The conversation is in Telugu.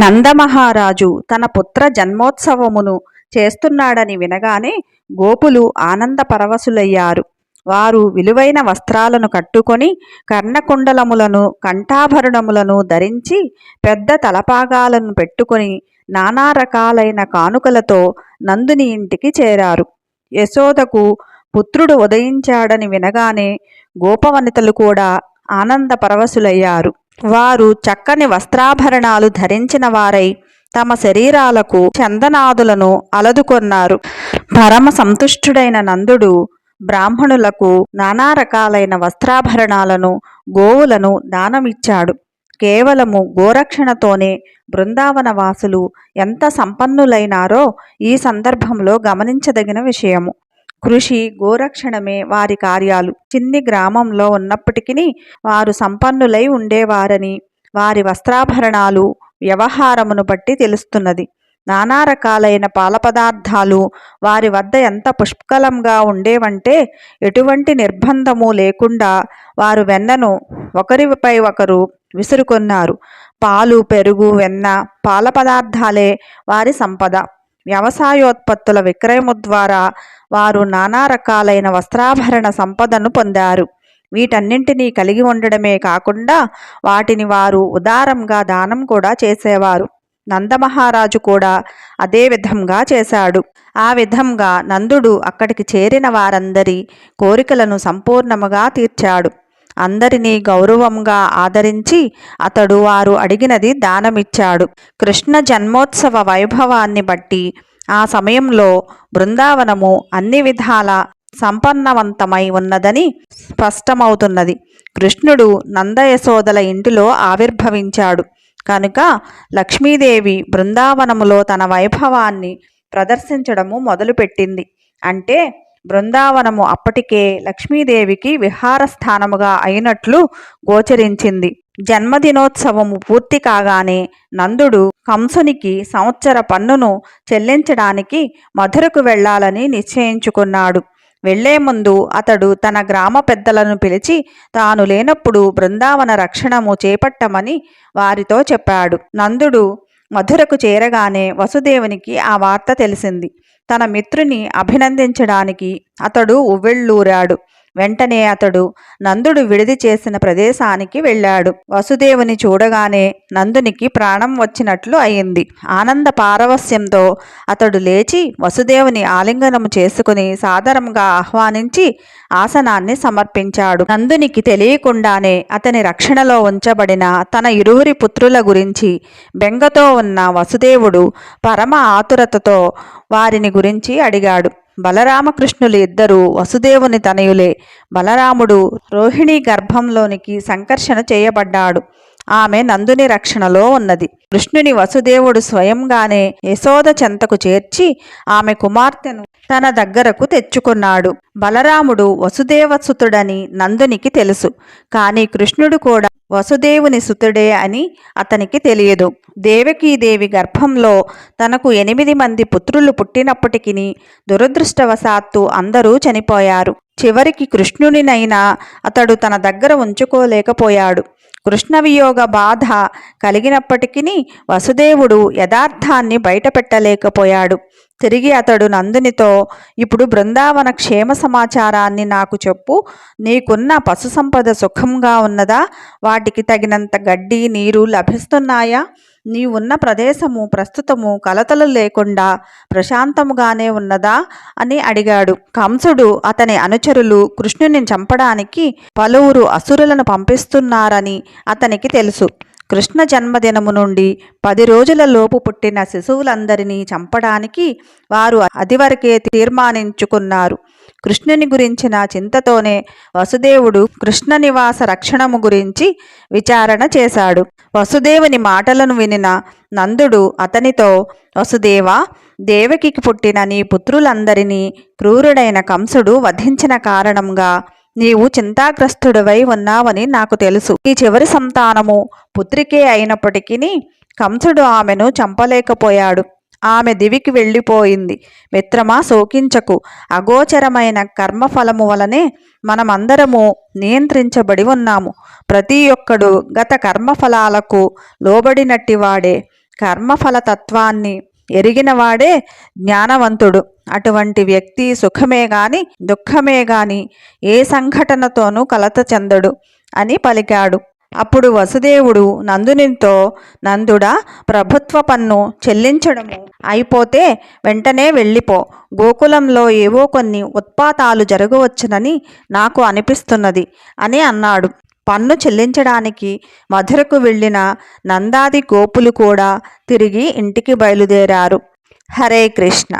నందమహారాజు తన పుత్ర జన్మోత్సవమును చేస్తున్నాడని వినగానే గోపులు ఆనంద పరవశులయ్యారు. వారు విలువైన వస్త్రాలను కట్టుకొని కర్ణకుండలములను కంఠాభరణములను ధరించి పెద్ద తలపాగాలను పెట్టుకొని నానా రకాలైన కానుకలతో నందుని ఇంటికి చేరారు. యశోదకు పుత్రుడు ఉదయించాడని వినగానే గోపవనితలు కూడా ఆనంద పరవశులయ్యారు. వారు చక్కని వస్త్రాభరణాలు ధరించిన వారై తమ శరీరాలకు చందనాదులను అలదుకొన్నారు. పరమ సంతుష్టుడైన నందుడు బ్రాహ్మణులకు నానా రకాలైన వస్త్రాభరణాలను గోవులను దానమిచ్చాడు. కేవలము గోరక్షణతోనే బృందావన వాసులు ఎంత సంపన్నులైనారో ఈ సందర్భంలో గమనించదగిన విషయము. కృషి గోరక్షణమే వారి కార్యాలు. చిన్ని గ్రామంలో ఉన్నప్పటికీ వారు సంపన్నులై ఉండేవారని వారి వస్త్రాభరణాలు వ్యవహారమును బట్టి తెలుస్తున్నది. నానా రకాలైన పాల పదార్థాలు వారి వద్ద ఎంత పుష్కలంగా ఉండేవంటే ఎటువంటి నిర్బంధము లేకుండా వారు వెన్నను ఒకరిపై ఒకరు విసురుకొన్నారు. పాలు పెరుగు వెన్న పాల పదార్థాలే వారి సంపద. వ్యవసాయోత్పత్తుల విక్రయము ద్వారా వారు నానా రకాలైన వస్త్రాభరణ సంపదను పొందారు. వీటన్నింటినీ కలిగి ఉండడమే కాకుండా వాటిని వారు ఉదారంగా దానం కూడా చేసేవారు. నందమహారాజు కూడా అదే విధంగా చేశాడు. ఆ విధంగా నందుడు అక్కడికి చేరిన వారందరి కోరికలను సంపూర్ణముగా తీర్చాడు. అందరినీ గౌరవంగా ఆదరించి అతడు వారు అడిగినది దానమిచ్చాడు. కృష్ణ జన్మోత్సవ వైభవాన్ని బట్టి ఆ సమయంలో బృందావనము అన్ని విధాల సంపన్నవంతమై ఉన్నదని స్పష్టమవుతున్నది. కృష్ణుడు నందయశోదల ఇంటిలో ఆవిర్భవించాడు. కనుక లక్ష్మీదేవి బృందావనములో తన వైభవాన్ని ప్రదర్శించడము మొదలుపెట్టింది. అంటే బృందావనము అప్పటికే లక్ష్మీదేవికి విహారస్థానముగా అయినట్లు గోచరించింది. జన్మదినోత్సవము పూర్తి కాగానే నందుడు కంసునికి సంవత్సర పన్నును చెల్లించడానికి మధురకు వెళ్ళాలని నిశ్చయించుకున్నాడు. వెళ్ళే ముందు అతడు తన గ్రామ పెద్దలను పిలిచి తాను లేనప్పుడు బృందావన రక్షణము చేపట్టమని వారితో చెప్పాడు. నందుడు మధురకు చేరగానే వసుదేవునికి ఆ వార్త తెలిసింది. తన మిత్రుని అభినందించడానికి అతడు ఉవ్వెళ్ళూరాడు వెంటనే అతడు నందుడు విడిది చేసిన ప్రదేశానికి వెళ్ళాడు. వసుదేవుని చూడగానే నందునికి ప్రాణం వచ్చినట్లు అయింది. ఆనంద పారవస్యంతో అతడు లేచి వసుదేవుని ఆలింగనము చేసుకుని సాదరంగా ఆహ్వానించి ఆసనాన్ని సమర్పించాడు. నందునికి తెలియకుండానే అతని రక్షణలో ఉంచబడిన తన ఇరువురి పుత్రుల గురించి బెంగతో ఉన్న వసుదేవుడు పరమ ఆతురతతో వారిని గురించి అడిగాడు. బలరామకృష్ణులు ఇద్దరు వసుదేవుని తనయులే. బలరాముడు రోహిణి గర్భంలోనికి సంకర్షణ చేయబడ్డాడు. ఆమె నందుని రక్షణలో ఉన్నది. కృష్ణుని వసుదేవుడు స్వయంగానే యశోద చెంతకు చేర్చి ఆమె కుమార్తెను తన దగ్గరకు తెచ్చుకున్నాడు. బలరాముడు వసుదేవసుతుడని నందునికి తెలుసు. కానీ కృష్ణుడు కూడా వసుదేవుని సుతుడే అని అతనికి తెలియదు. దేవకీదేవి గర్భంలో తనకు ఎనిమిది మంది పుత్రులు పుట్టినప్పటికీ దురదృష్టవశాత్తు అందరూ చనిపోయారు. చివరికి కృష్ణునినైనా అతడు తన దగ్గర ఉంచుకోలేకపోయాడు. కృష్ణవియోగ బాధ కలిగినప్పటికీ వసుదేవుడు యథార్థాన్ని బయటపెట్టలేకపోయాడు. తిరిగి అతడు నందునితో ఇప్పుడు బృందావన క్షేమ సమాచారాన్ని నాకు చెప్పు. నీకున్న పశు సంపద సుఖంగా ఉన్నదా? వాటికి తగినంత గడ్డి నీరు లభిస్తున్నాయా? నీవున్న ప్రదేశము ప్రస్తుతము కలతలు లేకుండా ప్రశాంతముగానే ఉన్నదా? అని అడిగాడు. కంసుడు అతని అనుచరులు కృష్ణుని చంపడానికి పలువురు అసురులను పంపిస్తున్నారని అతనికి తెలుసు. కృష్ణ జన్మదినము నుండి పది రోజుల లోపు పుట్టిన శిశువులందరినీ చంపడానికి వారు అదివరకే తీర్మానించుకున్నారు. కృష్ణుని గురించిన చింతతోనే వసుదేవుడు కృష్ణ నివాస రక్షణము గురించి విచారణ చేశాడు. వసుదేవుని మాటలను వినిన నందుడు అతనితో వసుదేవా దేవకికి పుట్టిన నీ పుత్రులందరినీ క్రూరుడైన కంసుడు వధించిన కారణంగా నీవు చింతాగ్రస్తుడివై ఉన్నావని నాకు తెలుసు. ఈ చివరి సంతానము పుత్రికే అయినప్పటికీ కంసుడు ఆమెను చంపలేకపోయాడు. ఆమె దివికి వెళ్ళిపోయింది. మిత్రమా శోకించకు. అగోచరమైన కర్మఫలము వలనే మనమందరము నియంత్రించబడి ఉన్నాము. ప్రతి ఒక్కడు గత కర్మఫలాలకు లోబడినట్టివాడే. కర్మఫల తత్వాన్ని ఎరిగినవాడే జ్ఞానవంతుడు. అటువంటి వ్యక్తి సుఖమే గాని దుఃఖమే గాని ఏ సంఘటనతోనూ కలత చెందడు అని పలికాడు. అప్పుడు వసుదేవుడు నందునితో నందుడా ప్రభుత్వ పన్ను చెల్లించడము అయిపోతే వెంటనే వెళ్ళిపో. గోకులంలో ఏవో కొన్ని ఉత్పాతాలు జరగవచ్చునని నాకు అనిపిస్తున్నది అని అన్నాడు. పన్ను చెల్లించడానికి మధురకు వెళ్ళిన నందాది గోపులు కూడా తిరిగి ఇంటికి బయలుదేరారు. హరే కృష్ణ.